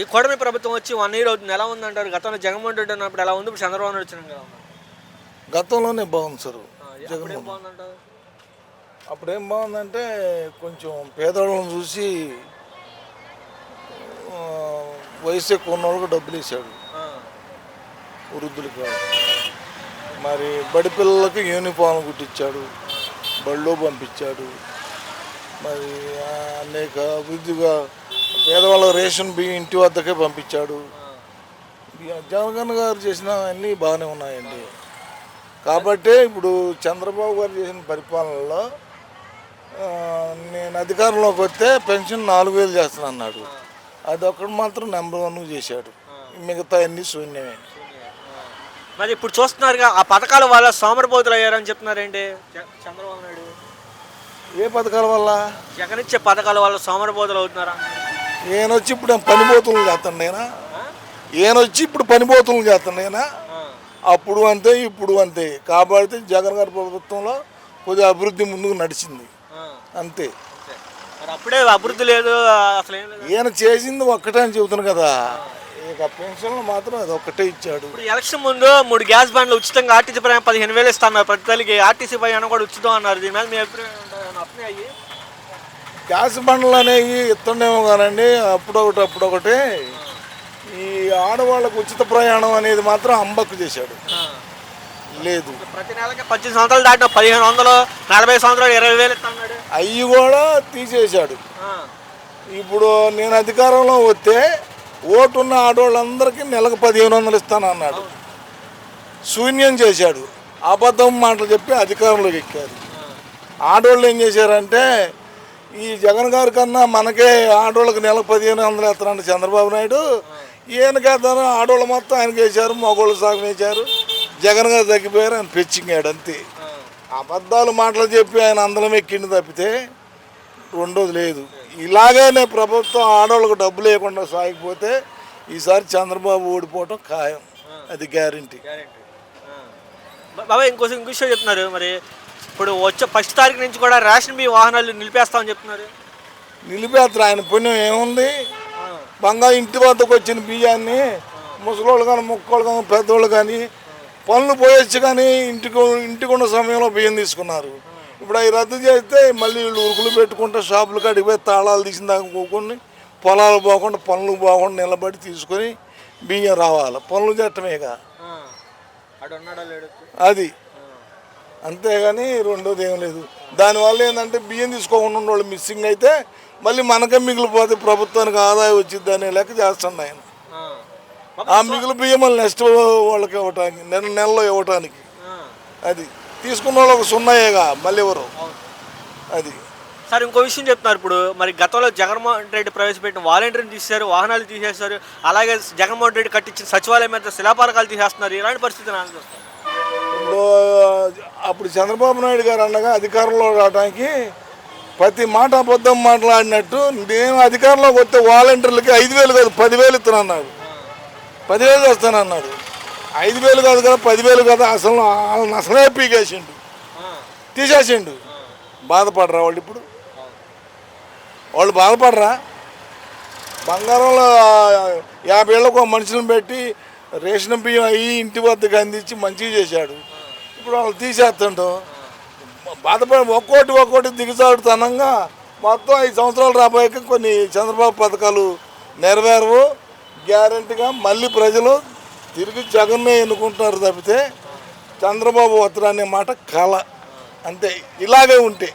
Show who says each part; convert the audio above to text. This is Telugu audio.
Speaker 1: ఈ కూటమి ప్రభుత్వం వచ్చి వన్ ఇయర్ అవుతుంది. ఎలా ఉందంటారు? గతంలో జగన్మోహన్ రెడ్డి ఉన్నప్పుడు ఎలా ఉంది? ఇప్పుడు చంద్రబాబు నాయుడు వచ్చినాక ఎలా ఉంది?
Speaker 2: గతంలోనే బాగుంది సార్.
Speaker 1: అప్పుడేం బాగుందంటారు?
Speaker 2: అప్పుడేం బాగుందంటే కొంచెం పేదవాళ్ళని చూసి వయసు ఎక్కువ ఉన్న వాళ్ళకి డబ్బులు ఇచ్చాడు. వృద్ధులకి. మరి బడి పిల్లలకి యూనిఫామ్ కుట్టించాడు. బడిలో పంపించాడు. మరి అనేక అభివృద్ధిగా పేదవాళ్ళ రేషన్ బియ్యం ఇంటి వద్దకే పంపించాడు. జగన్ గారు చేసిన అన్నీ బాగానే ఉన్నాయండి. కాబట్టి ఇప్పుడు చంద్రబాబు గారు చేసిన పరిపాలనలో నేను అధికారంలోకి వస్తే పెన్షన్ నాలుగు వేలు చేస్తాను అన్నాడు. అది ఒక్కడు మాత్రం నెంబర్ వన్ చేశాడు. మిగతా అన్ని శూన్యమే.
Speaker 1: మరి ఇప్పుడు చూస్తున్నారుగా ఆ పథకాల వల్ల సోమరబోతులు అయ్యారని చెప్తున్నారేంటి చ- చంద్రబాబు నాయుడు.
Speaker 2: ఏ పథకాల వల్ల?
Speaker 1: జగన్ ఇచ్చే పథకాల వల్ల సోమరబోతులు అవుతున్నారా?
Speaker 2: ఈయన వచ్చి ఇప్పుడు పనిపోతులు చేస్తాను నేనా? ఈయన వచ్చి ఇప్పుడు పనిపోతులు చేస్తాను నేనా? అప్పుడు అంతే ఇప్పుడు అంతే. కాబట్టి జగన్ గారి ప్రభుత్వంలో కొద్దిగా అభివృద్ధి ముందుకు నడిచింది. అంతే.
Speaker 1: అప్పుడే అభివృద్ధి లేదు అసలు
Speaker 2: ఈయన చేసింది ఒక్కటే అని చెబుతాను కదా. ఇక పెన్షన్లు మాత్రం అది ఒక్కటే ఇచ్చాడు.
Speaker 1: ఇప్పుడు ఎలక్షన్ ముందు మూడు గ్యాస్ బండ్లు ఉచితంగా ఆర్టీసీ ప్రయాణం పదిహేను వేలు ఇస్తున్నారు ప్రతి తల్లికి ఆర్టీసీ ప్రయాణం కూడా ఉచితం అన్నారు. దీని మీద మీ అభిప్రాయం అయ్యి?
Speaker 2: గ్యాస్ బండ్లు అనేవి ఇస్తుండేమో కానండి అప్పుడొకటి అప్పుడొకటి. ఈ ఆడవాళ్ళకు ఉచిత ప్రయాణం అనేది మాత్రం అంబక్కు చేశాడు. లేదు.
Speaker 1: ప్రతి నెలకి పద్దెనిమిది సంవత్సరాలు దాటిన పదిహేను వందలు నలభై సంవత్సరాలు ఇరవై వేలు
Speaker 2: అవి కూడా తీసేశాడు. ఇప్పుడు నేను అధికారంలో వస్తే ఓటున్న ఆడవాళ్ళందరికీ నెలకు పదిహేను వందలు ఇస్తాను అన్నాడు శూన్యం చేశాడు. అబద్ధం మాటలు చెప్పి అధికారంలోకి ఎక్కారు. ఆడవాళ్ళు ఏం చేశారంటే ఈ జగన్ గారి కన్నా మనకే ఆడవాళ్ళకి నెలకు పదిహేను వందలు వేస్తారంట చంద్రబాబు నాయుడు. ఈయనకేద్దాను ఆడవాళ్ళు మొత్తం ఆయనకి వేశారు మగవాళ్ళు సగం వేశారు. జగన్ గారు తగ్గిపోయారు ఆయన పెచ్చింగాడు అంతే. అబద్ధాలు మాటలు చెప్పి ఆయన అందరం ఎక్కిండి తప్పితే రెండోది లేదు. ఇలాగనే ప్రభుత్వం ఆడవాళ్ళకు డబ్బులు లేకుండా సాగిపోతే ఈసారి చంద్రబాబు ఓడిపోవటం ఖాయం. అది గ్యారంటీ.
Speaker 1: గ్యారెంటీ. బాబాయ్ ఇంకోసం ఇంకో విషయం చెప్తున్నారు. మరి ఇప్పుడు వచ్చే ఫస్ట్ తారీఖు నుంచి కూడా రేషన్ బియ్యం వాహనాలు నిలిపేస్తామని చెప్తున్నారు.
Speaker 2: నిలిపేస్తారు. ఆయన పుణ్యం ఏముంది?
Speaker 1: ఆ,
Speaker 2: బంగా ఇంటి వద్దకు వచ్చిన బియ్యాన్ని ముసలోళ్ళు కానీ ముక్కలు కానీ పెద్దోళ్ళు కానీ పనులు పోయొచ్చు కానీ ఇంటికి ఇంటికి ఉన్న సమయంలో బియ్యం తీసుకున్నారు. ఇప్పుడు అవి రద్దు చేస్తే మళ్ళీ వీళ్ళు ఉరుకులు పెట్టుకుంటే షాపులు కాడికి పోయి తాళాలు తీసిన దాకా పోకుండా పొలాలు పోకుండా పనులు పోకుండా నిలబడి తీసుకొని బియ్యం రావాలి. పనులు చేయటమేగా. అది. అంతేగాని రెండోది ఏం లేదు. దానివల్ల ఏంటంటే బియ్యం తీసుకోకుండా ఉన్నవాళ్ళు మిస్సింగ్ అయితే మళ్ళీ మనకే మిగిలిపోతే ప్రభుత్వానికి ఆదాయం వచ్చింది అనే లెక్క చేస్తున్నాడు ఆయన.
Speaker 1: ఆ.
Speaker 2: మిగిలిన బియ్యం మళ్ళీ నెక్స్ట్ వాళ్ళకి ఇవ్వటానికి నెల నెలలో ఇవ్వటానికి. అది తీసుకున్న వాళ్ళకి సున్నాయేగా మళ్ళీ ఎవరు. అది.
Speaker 1: సార్ ఇంకో విషయం చెప్తున్నారు ఇప్పుడు. మరి గతంలో జగన్మోహన్ రెడ్డి ప్రవేశపెట్టిన వాలంటీర్ని తీసేశారు వాహనాలు తీసేశారు అలాగే జగన్మోహన్ రెడ్డి కట్టించిన సచివాలయం మీద శిలాపాలకాలు తీసేస్తున్నారు. ఇలాంటి పరిస్థితి చూస్తాను
Speaker 2: అప్పుడు చంద్రబాబు నాయుడు గారు అనగా అధికారంలో రావడానికి ప్రతి మాట అబద్ధం మాట్లాడినట్టు నేను అధికారంలోకి వస్తే వాలంటీర్లకి ఐదు వేలు కాదు పదివేలు ఇస్తానన్నాడు పదివేలు చేస్తానన్నాడు ఐదు వేలు కాదు కదా పదివేలు కదా అసలు వాళ్ళని అసలే పీకేసిండు. తీసేసిండు. బాధపడరా వాళ్ళు ఇప్పుడు? వాళ్ళు బాధపడరా? బంగారంలో యాభై ఏళ్ళకు ఒక మనుషులను పెట్టి రేషన్ బియ్యం అయ్యి ఇంటి వద్దకు అందించి మంచిగా చేశాడు. ఇప్పుడు వాళ్ళు తీసేస్తుంటాం బాధపడి ఒక్కోటి ఒక్కోటి దిగజాడుతనంగా మొత్తం ఐదు సంవత్సరాలు రాబోయాక కొన్ని చంద్రబాబు పథకాలు నెరవేరవు. గ్యారంటీగా మళ్ళీ ప్రజలు తిరిగి జగన్నే ఎన్నుకుంటున్నారు తప్పితే చంద్రబాబు వస్తారు అనే మాట కళ అంతే. ఇలాగే ఉంటే.